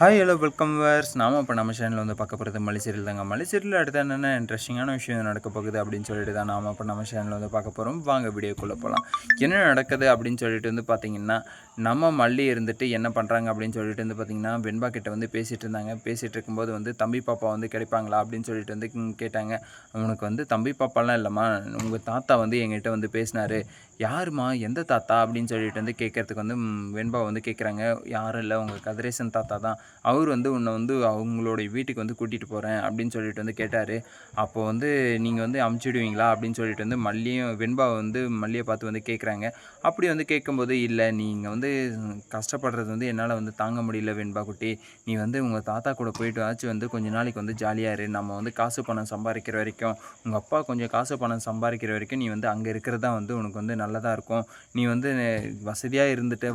Hi hello welcome verse நாம இப்போ நம்ம சேனலில் வந்து பார்க்க போகிறது மலை தாங்க மலை அடுத்து என்னென்ன இன்ட்ரெஸ்டிங்கான விஷயம் நடக்க போகுது அப்படின்னு சொல்லிட்டு தான் நாம இப்போ நம்ம சேனலில் வந்து பார்க்க போகிறோம் வாங்க வீடியோக்குள்ளே போகலாம் என்ன நடக்குது அப்படின்னு சொல்லிட்டு வந்து பார்த்தீங்கன்னா நம்ம மல்லி இருந்துட்டு என்ன பண்ணுறாங்க அப்படின்னு சொல்லிட்டு வந்து பார்த்தீங்கன்னா வெண்பா கிட்ட வந்து பேசிகிட்டு இருந்தாங்க. பேசிகிட்டு இருக்கும்போது வந்து தம்பி பாப்பா வந்து கிடைப்பாங்களா? அப்படின்னு சொல்லிட்டு வந்து கேட்டாங்க. அவனுக்கு வந்து தம்பி பாப்பாலாம் இல்லைம்மா. உங்கள் தாத்தா வந்து எங்கிட்ட வந்து பேசினாரு. யாரும்மா? எந்த தாத்தா? அப்படின்னு சொல்லிட்டு வந்து கேட்கறதுக்கு வந்து வெண்பா வந்து கேட்குறாங்க யாரும் இல்லை. உங்கள் கதிரேசன் தாத்தா தான். அவர் வந்து உன்னை வந்து அவங்களுடைய வீட்டுக்கு வந்து கூட்டிகிட்டு போகிறேன் அப்படின்னு சொல்லிட்டு வந்து கேட்டார். அப்போ வந்து நீங்கள் வந்து அமுச்சுடுவீங்களா அப்படின்னு சொல்லிட்டு வந்து மல்லியும் வெண்பா வந்து மல்லியை பார்த்து வந்து கேட்குறாங்க அப்படி வந்து கேட்கும்போது இல்லை நீங்கள் வந்து கஷ்டப்படுறது வந்து என்னால் வந்து தாங்க முடியல வெண்பா குட்டி. நீ வந்து உங்கள் தாத்தா கூட போயிட்டு ஆச்சு வந்து கொஞ்ச நாளைக்கு வந்து ஜாலியாக இரு. நம்ம வந்து காசு பணம் சம்பாதிக்கிற வரைக்கும் உங்கள் அப்பா கொஞ்சம் காசு பணம் சம்பாதிக்கிற வரைக்கும் நீ வந்து அங்கே இருக்கிறது தான் வந்து உனக்கு வந்து நல்லதாக இருக்கும். நீ வந்து வசதியாக இருந்துட்டு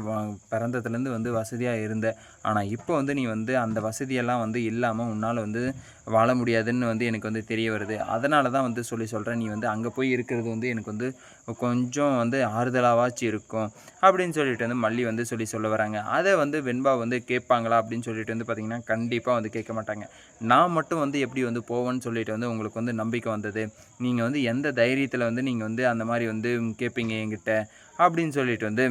பிறந்ததுலேருந்து வந்து வசதியாக இருந்த. ஆனால் இப்போ வந்து நீ வந்து அந்த வசதியெல்லாம் வந்து இல்லாமல் உன்னால் வந்து வாழ முடியாதுன்னு வந்து எனக்கு வந்து தெரிய வருது. அதனால தான் வந்து சொல்லி சொல்கிறேன் நீ வந்து அங்கே போய் இருக்கிறது வந்து எனக்கு வந்து கொஞ்சம் வந்து ஆறுதலாவாச்சு இருக்கும். அப்படின்னு சொல்லிட்டு வந்து மல்லி வந்து சொல்லி சொல்ல வராங்க. அதை வந்து வெண்பா வந்து கேட்பாங்களா அப்படின்னு சொல்லிட்டு வந்து பார்த்திங்கன்னா கண்டிப்பாக வந்து கேட்க மாட்டாங்க. நான் மட்டும் வந்து எப்படி வந்து போவேன்னு சொல்லிட்டு வந்து உங்களுக்கு வந்து நம்பிக்கை வந்தது. நீங்கள் வந்து எந்த தைரியத்தில் வந்து நீங்கள் வந்து அந்த மாதிரி வந்து கேட்பீங்க என்கிட்ட? அப்படின்னு சொல்லிட்டு வந்து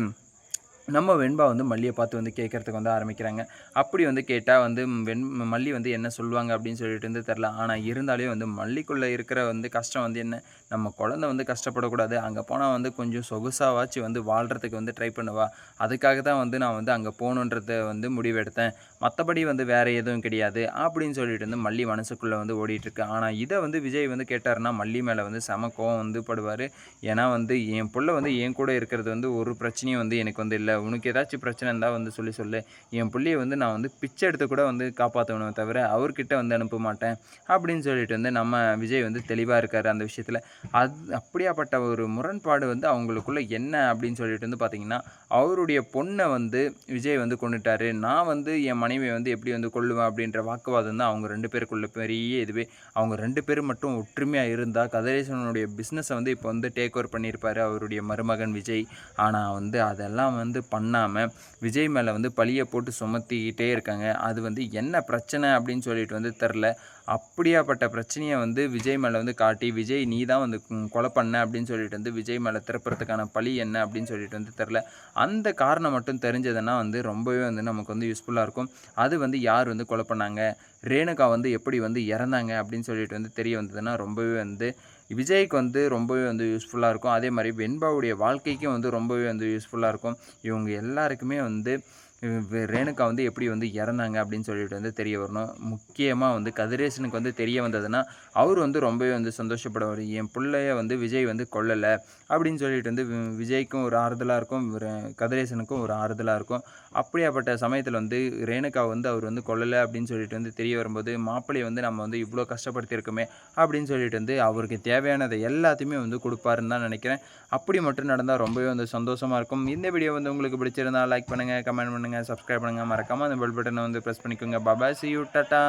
நம்ம வெண்பா வந்து மல்லியை பார்த்து வந்து கேட்கறதுக்கு வந்து ஆரம்பிக்கிறாங்க. அப்படி வந்து கேட்டால் வந்து வெண் மல்லி வந்து என்ன சொல்லுவாங்க அப்படின்னு சொல்லிட்டு வந்து தெரில ஆனால் இருந்தாலே வந்து மல்லிக்குள்ளே இருக்கிற வந்து கஷ்டம் வந்து என்ன? நம்ம குழந்தை வந்து கஷ்டப்படக்கூடாது. அங்கே போனால் வந்து கொஞ்சம் சொகுசாவாச்சு வந்து வாழ்கிறதுக்கு வந்து ட்ரை பண்ணுவா. அதுக்காக தான் வந்து நான் வந்து அங்கே போகணுன்றத வந்து முடிவெடுத்தேன். மற்றபடி வந்து வேறு எதுவும் கிடையாது. அப்படின்னு சொல்லிட்டு வந்து மல்லி மனசுக்குள்ளே வந்து ஓடிட்டுருக்கு. ஆனால் இதை வந்து விஜய் வந்து கேட்டாருன்னா மல்லி மேலே வந்து செம கோவம் வந்து படுவார். ஏன்னா வந்து என் பிள்ளை வந்து என் கூட இருக்கிறது வந்து ஒரு பிரச்சனையும் வந்து எனக்கு வந்து இல்லை. உனக்கு ஏதாச்சும் பிரச்சனை இருந்தால் வந்து சொல்லி சொல்லு. என் பிள்ளையை வந்து நான் வந்து பிச்சை எடுத்து கூட வந்து காப்பாற்றணும் தவிர அவர்கிட்ட வந்து அனுப்ப மாட்டேன். அப்படின்னு சொல்லிட்டு வந்து நம்ம விஜய் வந்து தெளிவாக இருக்கார் அந்த விஷயத்தில். அது அப்படியாப்பட்ட ஒரு முரண்பாடு வந்து அவங்களுக்குள்ள என்ன அப்படின்னு சொல்லிட்டு வந்து பார்த்தீங்கன்னா அவருடைய பொண்ணை வந்து விஜய் வந்து கொண்டுட்டாரு நான் வந்து என் மனைவியை வந்து எப்படி வந்து கொள்ளுவேன் அப்படின்ற வாக்குவாதம் தான் அவங்க ரெண்டு பேருக்குள்ள பெரிய இதுவே. அவங்க ரெண்டு பேரும் மட்டும் ஒற்றுமையாக இருந்தால் கதிரேசனுடைய பிஸ்னஸை வந்து இப்போ வந்து டேக் ஓவர் பண்ணியிருப்பார் அவருடைய மருமகன் விஜய். ஆனால் வந்து அதெல்லாம் வந்து பண்ணாமல் விஜய் மேலே வந்து பழியை போட்டு சுமத்திக்கிட்டே இருக்காங்க. அது வந்து என்ன பிரச்சனை அப்படின்னு சொல்லிட்டு வந்து தெரில அப்படியாப்பட்ட பிரச்சனையை வந்து விஜய் மேலே வந்து காட்டி விஜய் நீ தான் வந்து கொலை பண்ண அப்படின்னு சொல்லிட்டு வந்து விஜய் மேலே திறப்புறதுக்கான பழி என்ன அப்படின்னு சொல்லிட்டு வந்து தெரில அந்த காரணம் மட்டும் தெரிஞ்சதுன்னா வந்து ரொம்பவே வந்து நமக்கு வந்து யூஸ்ஃபுல்லாக இருக்கும். அது வந்து யார் வந்து கொலை பண்ணாங்க? ரேணுகா வந்து எப்படி வந்து இறந்தாங்க? அப்படின்னு சொல்லிட்டு வந்து தெரிய வந்ததுன்னா ரொம்பவே வந்து விஜய்க்கு வந்து ரொம்பவே வந்து யூஸ்ஃபுல்லாக இருக்கும். அதே மாதிரி வெண்பாவுடைய வாழ்க்கைக்கும் வந்து ரொம்பவே வந்து யூஸ்ஃபுல்லாக இருக்கும். இவங்க எல்லாருக்குமே வந்து ரேணுகா வந்து எப்படி வந்து இறந்தாங்க அப்படின்னு சொல்லிட்டு வந்து தெரிய வரணும். முக்கியமாக வந்து கதிரேசனுக்கு வந்து தெரிய வந்ததுன்னா அவர் வந்து ரொம்பவே வந்து சந்தோஷப்படுவார். என் பிள்ளைய வந்து விஜய் வந்து கொல்லலை அப்படின்னு சொல்லிட்டு வந்து விஜய்க்கும் ஒரு ஆறுதலாக இருக்கும். கதிரேசனுக்கும் ஒரு ஆறுதலாக இருக்கும். அப்படியாப்பட்ட சமயத்தில் வந்து ரேணுகா வந்து அவர் வந்து கொல்லலை அப்படின்னு சொல்லிட்டு வந்து தெரிய வரும்போது மாப்பிள்ளையை வந்து நம்ம வந்து இவ்வளோ கஷ்டப்படுத்தியிருக்கோமே அப்படின்னு சொல்லிட்டு வந்து அவருக்கு தேவையானதை எல்லாத்தையுமே வந்து கொடுப்பாருன்னு தான் நினைக்கிறேன். அப்படி மட்டும் நடந்தால் ரொம்பவே வந்து சந்தோஷமாக இருக்கும். இந்த வீடியோ வந்து உங்களுக்கு பிடிச்சிருந்தா லைக் பண்ணுங்கள் கமெண்ட் பண்ணுங்கள் சப்ஸ்கிரைப் பண்ணுங்கள் மறக்காமல் அந்த பெல் பட்டனை வந்து ப்ரெஸ் பண்ணிக்கோங்க. Bye bye C you tata